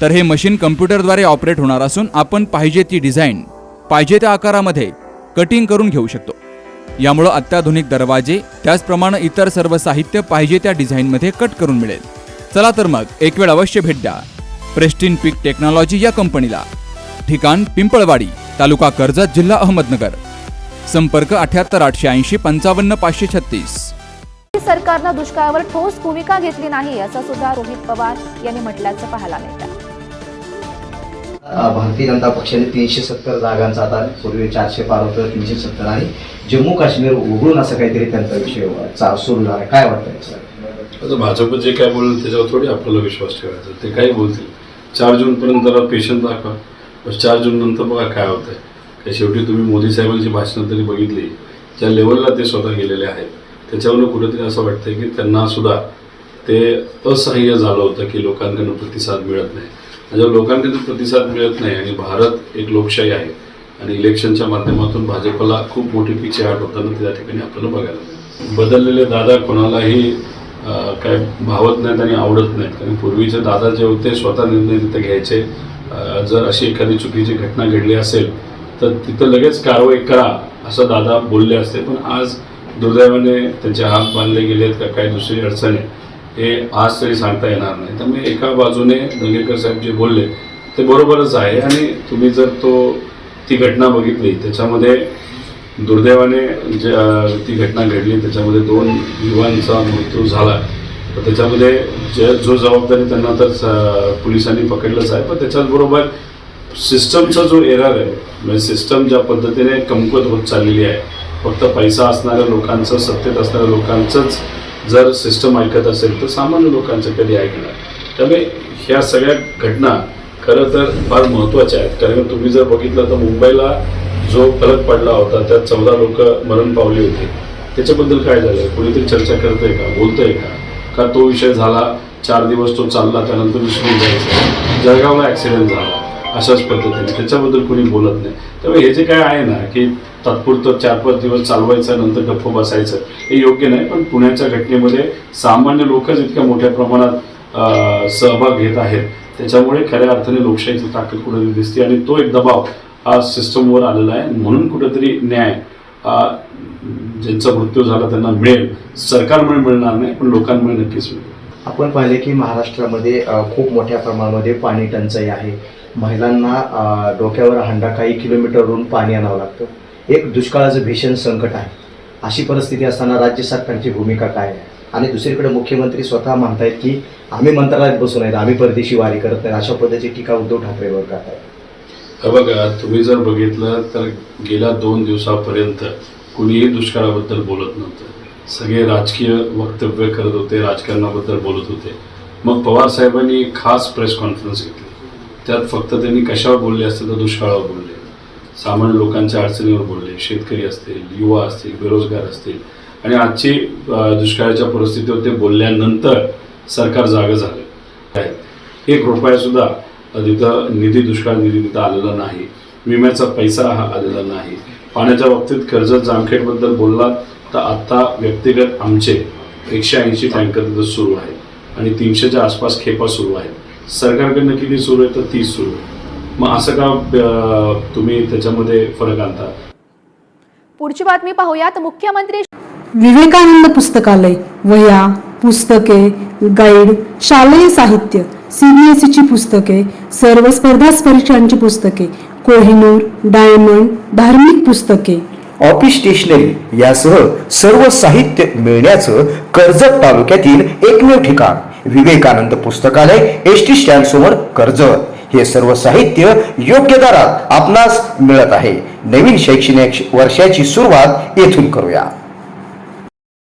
तर हे machine कम्प्युटरद्वारे operate होणार असून आपण पाहिजे ती डिझाईन पाहिजे त्या आकारामध्ये कटिंग करून घेऊ शकतो. यामुळं अत्याधुनिक दरवाजे त्याचप्रमाणे इतर सर्व साहित्य पाहिजे त्या डिझाईनमध्ये कट करून मिळेल. चला तर मग एक वेळ अवश्य भेट द्या. प्रेस्टिन पीक टेक्नॉलॉजी या कंपनीला. ठिकाण पिंपळवाडी तालुका कर्जत जिल्हा अहमदनगर. संपर्क अठ्याहत्तर आठशे ऐंशी पंचावन्न पाचशे छत्तीस. सरकारनं दुष्काळावर ठोस भूमिका घेतली नाही असं सुद्धा रोहित पवार यांनी म्हटल्याचं पाहायला मिळतं. भारतीय जनता पक्षाने तीनशे सत्तर जागांचा आता पूर्वी चारशे पार होतं तीनशे सत्तर आणि जम्मू काश्मीर उघडून असं काहीतरी त्यांचा विषय चा सुरू झाला. काय वाटतं सर आता भाजप जे काय बोलेल त्याच्यावर थोडी आपल्याला विश्वास ठेवायचा. ते काही बोलतील. चार जूनपर्यंत जरा पेशन्स दाखवा. चार जून नंतर बघा काय होतं आहे काय शेवटी तुम्ही मोदी साहेबांची भाषणं तरी बघितली. ज्या लेवलला ते स्वतः गेलेले आहेत. त्याच्यावरून कुठेतरी असं वाटतं की त्यांना सुद्धा ते असह्य झालं होतं की लोकांकडून प्रतिसाद मिळत नाही. आणि जेव्हा प्रतिसाद मिळत नाही आणि भारत एक लोकशाही आहे. आणि इलेक्शनच्या माध्यमातून भाजपला खूप मोठी पिछे आट होताना त्या ठिकाणी आपल्याला बघायला बदललेले दादा कोणालाही काय भावत नाहीत आणि आवडत नाहीत. कारण पूर्वीचे दादा जे होते स्वतः निर्णय तिथे घ्यायचे. जर अशी एखादी चुकीची घटना घडली असेल तर तिथं लगेच कारवाई करा असं दादा बोलले असते. पण आज दुर्दैवाने त्यांचे हात बांधले गेलेत का काय दुसरी अडचण आहे. हे आज तरी सांगता येणार नाही. त्यामुळे एका बाजूने दंगेकर साहेब जे बोलले ते बरोबरच आहे. आणि तुम्ही जर तो ती घटना बघितली त्याच्यामध्ये दुर्दैवाने जे ती घटना घडली त्याच्यामध्ये दोन युवांचा मृत्यू झाला. तर त्याच्यामध्ये जे जो जबाबदारी त्यांना तर पोलिसांनी पकडलंच आहे. पण त्याच्याचबरोबर सिस्टमचा जो एरर आहे म्हणजे सिस्टम ज्या पद्धतीने कमकुवत होत चाललेली आहे फक्त पैसा असणाऱ्या लोकांचं सत्तेत असणाऱ्या लोकांचंच जर सिस्टम ऐकत असेल तर सामान्य लोकांचं कधी ऐकणार? त्यामुळे ह्या सगळ्या घटना खरं तर फार महत्त्वाच्या आहेत. कारण तुम्ही जर बघितलं तर मुंबईला जो फलक पडला होता त्यात चौदा लोक मरण पावली होती. त्याच्याबद्दल काय झालं कोणीतरी चर्चा करतंय का? बोलतंय का? का तो विषय झाला चार दिवस तो चालला त्यानंतर विसरून जायचं? जळगावला ॲक्सिडेंट झाला. अशाच पद्धतीने. त्याच्याबद्दल कोणी बोलत नाही. त्यामुळे हे जे काय आहे ना की तात्पुरतं चार पाच दिवस चालवायचं नंतर गप्प बसायचं हे योग्य नाही. पण पुण्याच्या घटनेमध्ये सामान्य लोकच इतक्या मोठ्या प्रमाणात सहभाग घेत आहेत त्याच्यामुळे खऱ्या अर्थाने लोकशाहीची ताकद कुठेतरी दिसते आणि तो एक दबाव हा सिस्टमवर आलेला आहे. म्हणून कुठेतरी न्याय ज्यांचा मृत्यू झाला त्यांना मिळेल. सरकारमुळे मिळणार नाही पण लोकांमुळे नक्कीच मिळेल. आपण पाहिले की महाराष्ट्रामध्ये खूप मोठ्या प्रमाणामध्ये पाणी टंचाई आहे. महिलांना डोक्यावर हंडा काही किलोमीटरवरून पाणी आणावं लागतं. एक दुष्काळाचं भीषण संकट आहे. अशी परिस्थिती असताना राज्य सरकारची भूमिका काय आहे? आणि दुसरीकडे मुख्यमंत्री स्वतः म्हणतायत की आम्ही मंत्रालयात बसून आहेत आम्ही परदेशी वारी करत नाही. अशा पद्धतीची टीका उद्धव ठाकरेवर करतायत. हे बघा तुम्ही जर बघितलं तर गेल्या दोन दिवसापर्यंत कुणीही दुष्काळाबद्दल बोलत नव्हतं. सगळे राजकीय वक्तव्य करत होते राजकारणाबद्दल बोलत होते. मग पवार साहेबांनी एक खास प्रेस कॉन्फरन्स घेतली. त्यात फक्त त्यांनी कशावर बोलले असते तर दुष्काळावर बोलले. सामान्य लोकांच्या अडचणीवर बोलले. शेतकरी असतील युवा असतील बेरोजगार असतील. आणि आजची दुष्काळाच्या परिस्थितीवर ते बोलल्यानंतर सरकार जागं झालं. आहे एक रुपया सुद्धा तिथं निधी दुष्काळ निधी तिथं आलेला नाही. विम्याचा पैसा हा आलेला नाही. पाण्याच्या बाबतीत कर्जत जामखेडबद्दल बोललात. तर आत्ता व्यक्तिगत आमचे एकशे ऐंशी टँकर तिथं सुरू आहे आणि तीनशेच्या आसपास खेपा सुरू आहेत. सरकारकडनं किती सुरू आहे तर तीस सुरू आहे. मग असं का तुम्ही त्याच्यामध्ये फरक आणता? पुढची बातमी पाहूयात. मुख्यमंत्री विवेकानंद पुस्तकालय वह्या पुस्तके गाईड शालेय साहित्य सीबीएसईची पुस्तके सर्व स्पर्धा परीक्षांची पुस्तके कोहिनूर डायमंड धार्मिक पुस्तके. ऑफिस स्टेशनरी यासह सर्व साहित्य मिळण्याचं कर्जत तालुक्यातील एकमेव ठिकाण विवेकानंद पुस्तकालय एस टी स्टँड समोर कर्जत. हे सर्व साहित्य योग्य दरात आपणास मिळत आहे. नवीन शैक्षणिक वर्षाची सुरुवात येथून करूया.